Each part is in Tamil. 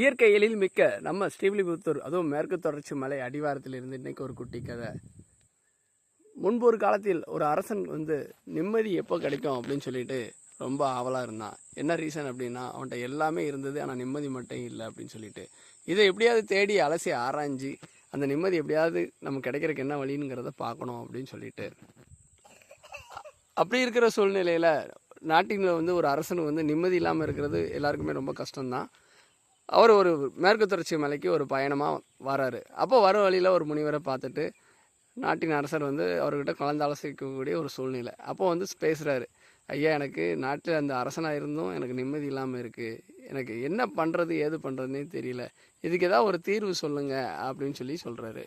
இயற்கை எழில் மிக்க நம்ம ஸ்ரீவில்லிபுத்தூர் அதுவும் மேற்கு தொடர்ச்சி மலை அடிவாரத்தில் இருந்து இன்னைக்கு ஒரு குட்டி கதை. முன்பு ஒரு காலத்தில் ஒரு அரசன் வந்து நிம்மதி எப்போ கிடைக்கும்? அப்படின்னு சொல்லிட்டு ரொம்ப ஆவலாக இருந்தான். என்ன ரீசன் அப்படின்னா அவன்கிட்ட எல்லாமே இருந்தது ஆனால் நிம்மதி மட்டும் இல்லை அப்படின்னு சொல்லிட்டு. இதை எப்படியாவது தேடி அலசி ஆராய்ஞ்சு அந்த நிம்மதி எப்படியாவது நமக்கு கிடைக்கிறதுக்கு என்ன வழிங்கிறத பார்க்கணும் அப்படின்னு சொல்லிட்டு. அப்படி இருக்கிற சூழ்நிலையில் நாட்டில் வந்து ஒரு அரசனுக்கு வந்து நிம்மதி இல்லாமல் இருக்கிறது எல்லாருக்குமே ரொம்ப கஷ்டம்தான். அவர் ஒரு மேற்கு தொடர்ச்சி மலைக்கு ஒரு பயணமாக வராரு. அப்போ வர வழியில் ஒரு முனிவரை பார்த்துட்டு நாட்டின் அரசர் வந்து அவர்கிட்ட கலந்து ஆலோசிக்கக்கூடிய ஒரு சூழ்நிலை. அப்போ வந்து பேசுகிறாரு ஐயா எனக்கு நாட்டில் அந்த அரசனாக இருந்தும் எனக்கு நிம்மதி இல்லாமல் இருக்குது எனக்கு என்ன பண்ணுறது ஏது பண்ணுறதுனே தெரியல. இதுக்கு ஏதாவது ஒரு தீர்வு சொல்லுங்கள் அப்படின்னு சொல்லி சொல்கிறாரு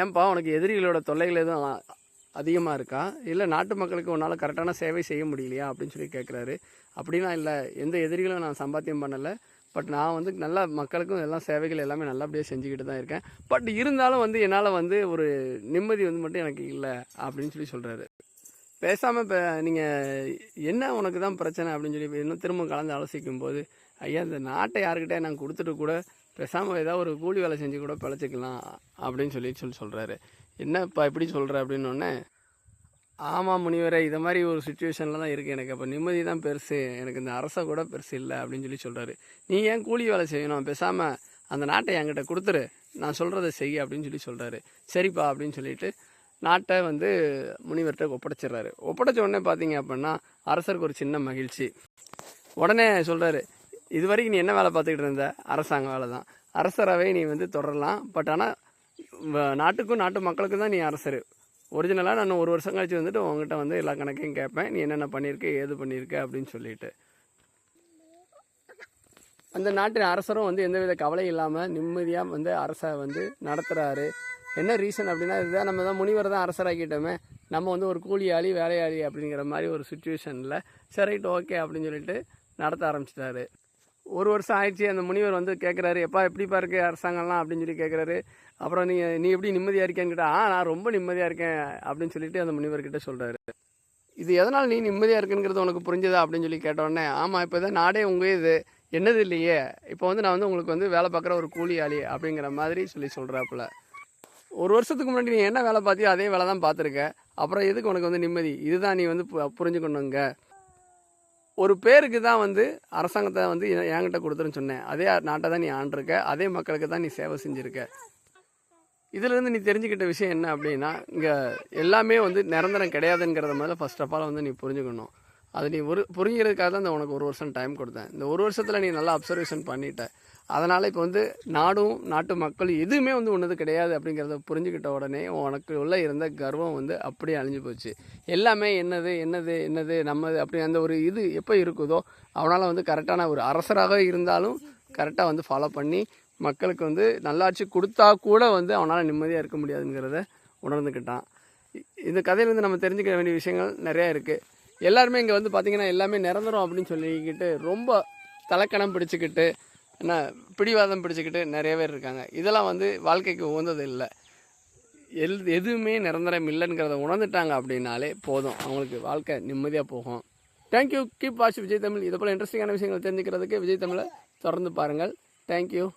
ஏன்பா உனக்கு எதிரிகளோட தொல்லைகள் எதுவும் அதிகமாக இருக்கா? இல்லை நாட்டு மக்களுக்கு உன்னால் கரெக்டான சேவை செய்ய முடியலையா? அப்படின்னு சொல்லி கேட்குறாரு அப்படிலாம் இல்லை. எந்த எதிரிகளும் நான் சம்பாத்தியம் பண்ணலை. பட் நான் வந்து நல்லா மக்களுக்கும் எல்லாம் சேவைகள் எல்லாமே நல்லபடியாக செஞ்சுக்கிட்டு தான் இருக்கேன். பட் இருந்தாலும் வந்து என்னால் வந்து ஒரு நிம்மதி வந்து மட்டும் எனக்கு இல்லை அப்படின்னு சொல்லி சொல்கிறாரு பேசாமல் இப்போ நீங்கள் என்ன உனக்கு தான் பிரச்சனை அப்படின்னு சொல்லி இன்னும் திரும்ப கலந்து ஆலோசிக்கும் போது ஐயா இந்த நாட்டை யாருக்கிட்டே நான் கொடுத்துட்டு கூட பேசாமல் ஏதாவது ஒரு கூலி வேலை செஞ்சு கூட பிழைச்சிக்கலாம் அப்படின்னு சொல்லி சொல்லி சொல்கிறாரு என்னப்பா இப்படி சொல்கிற அப்படின்னு ஆமாம் முனிவரே இதை மாதிரி ஒரு சுச்சுவேஷனில் தான் இருக்குது எனக்கு. அப்போ நிம்மதி தான் பெருசு. எனக்கு இந்த அரசை கூட பெருசு இல்லை அப்படின்னு சொல்லி சொல்கிறாரு நீ ஏன் கூலி வேலை செய்யணும்? பேசாமல் அந்த நாட்டை என்கிட்ட கொடுத்துரு. நான் சொல்கிறத செய் அப்படின்னு சொல்லி சொல்கிறாரு சரிப்பா அப்படின்னு சொல்லிட்டு நாட்டை வந்து முனிவர்கிட்ட ஒப்படைச்சிடுறாரு. ஒப்படைச்ச உடனே பார்த்தீங்க அப்படின்னா அரசருக்கு ஒரு சின்ன மகிழ்ச்சி. உடனே சொல்கிறாரு இது வரைக்கும் நீ என்ன வேலை பார்த்துக்கிட்டு இருந்த? அரசாங்க வேலை தான். அரசரவை நீ வந்து தொடரலாம். பட் ஆனால் நாட்டுக்கும் நாட்டு மக்களுக்கும் தான் நீ அரசர். ஒரிஜினலாக நான் ஒரு வருஷம் கழிச்சு வந்துட்டு உங்ககிட்ட வந்து எல்லா கணக்கையும் கேட்பேன். நீ என்னென்ன பண்ணியிருக்க ஏது பண்ணியிருக்க அப்படின்னு சொல்லிட்டு. அந்த நாட்டின் அரசரும் வந்து எந்தவித கவலை இல்லாமல் நிம்மதியாக வந்து அரசை வந்து நடத்துகிறாரு என்ன ரீசன் அப்படின்னா இதுதான் நம்ம தான் முனிவர் தான் அரசராக்கிட்டோமே. நம்ம வந்து ஒரு கூலியாளி வேலையாளி அப்படிங்கிற மாதிரி ஒரு சுச்சுவேஷனில் சரி ரைட் ஓகே அப்படின்னு சொல்லிட்டு நடத்த ஆரம்பிச்சிட்டாரு. ஒரு வருஷம் ஆயிடுச்சு அந்த முனிவர் வந்து கேட்குறாரு எப்பா எப்படிப்பா இருக்கு அரசாங்கம்லாம்? அப்படின்னு சொல்லி கேட்குறாரு அப்புறம் நீங்கள் நீ எப்படி நிம்மதியாக இருக்கேன்னு கேட்டால் ஆ நான் ரொம்ப நிம்மதியாக இருக்கேன் அப்படின்னு சொல்லிட்டு அந்த முனிவர்கிட்ட சொல்கிறாரு இது எதனால் நீ நிம்மதியாக இருக்குங்கிறது உனக்கு புரிஞ்சுதா? அப்படின்னு சொல்லி கேட்டோடனே ஆமாம் இப்போ தான் நாடே உங்கள் இது. என்னது இல்லையே? இப்போ வந்து நான் வந்து உங்களுக்கு வந்து வேலை பார்க்குற ஒரு கூலியாளி அப்படிங்கிற மாதிரி சொல்லி சொல்கிறாப்புல ஒரு வருஷத்துக்கு முன்னாடி நீ என்ன வேலை பார்த்தியோ அதே வேலை தான் பார்த்துருக்க. அப்புறம் எதுக்கு உனக்கு வந்து நிம்மதி? இதுதான் நீ வந்து பு- புரிஞ்சுக்கணுங்க. ஒரு பேருக்கு தான் வந்து அரசாங்கத்தை வந்து என்கிட்ட கொடுத்துருன்னு சொன்னேன். அதே நாட்டை தான் நீ ஆண்டிருக்க. அதே மக்களுக்கு தான் நீ சேவை செஞ்சுருக்க. இதுலேருந்து நீ தெரிஞ்சுக்கிட்ட விஷயம் என்ன அப்படின்னா இங்கே எல்லாமே வந்து நிரந்தரம் கிடையாதுங்கிறத முதல்ல ஃபஸ்ட் ஆஃப் ஆல் வந்து நீ புரிஞ்சுக்கணும். அது நீ ஒரு புரிஞ்சுக்கிறதுக்காக தான் இந்த உனக்கு ஒரு வருஷம் டைம் கொடுத்தேன். இந்த ஒரு வருஷத்தில் நீ நல்லா அப்சர்வேஷன் பண்ணிட்ட. அதனால் இப்போ வந்து நாடும் நாட்டு மக்கள் எதுவுமே வந்து ஒன்றது கிடையாது அப்படிங்கிறத புரிஞ்சுக்கிட்ட உடனே உனக்கு உள்ள இருந்த கர்வம் வந்து அப்படியே அழிஞ்சு போச்சு. எல்லாமே என்னது என்னது என்னது நம்மது அப்படி அந்த ஒரு இது எப்போ இருக்குதோ அவனால் வந்து கரெக்டான ஒரு அரசராக இருந்தாலும் கரெக்டாக வந்து ஃபாலோ பண்ணி மக்களுக்கு வந்து நல்லாட்சி கொடுத்தா கூட வந்து அவனால் நிம்மதியாக இருக்க முடியாதுங்கிறத உணர்ந்துக்கிட்டான் இந்த கதையிலேருந்து நம்ம தெரிஞ்சுக்க வேண்டிய விஷயங்கள் நிறையா இருக்குது எல்லாருமே இங்கே வந்து பார்த்திங்கன்னா எல்லாமே நிரந்தரம் அப்படின்னு சொல்லிக்கிட்டு ரொம்ப தலைக்கணம் பிடிச்சிக்கிட்டு என்ன பிடிவாதம் பிடிச்சிக்கிட்டு நிறைய பேர் இருக்காங்க. இதெல்லாம் வந்து வாழ்க்கைக்கு உகந்தது இல்லை. எல் எதுவுமே நிரந்தரம் இல்லைங்கிறத உணர்ந்துட்டாங்க அப்படின்னாலே போதும். அவங்களுக்கு வாழ்க்கை நிம்மதியாக போகும். Thank you keep watch Vijay Tamil. இதை போல் இன்ட்ரெஸ்டிங்கான விஷயங்கள் தெரிஞ்சுக்கிறதுக்கு விஜய் தமிழை தொடர்ந்து பாருங்கள். தேங்க்யூ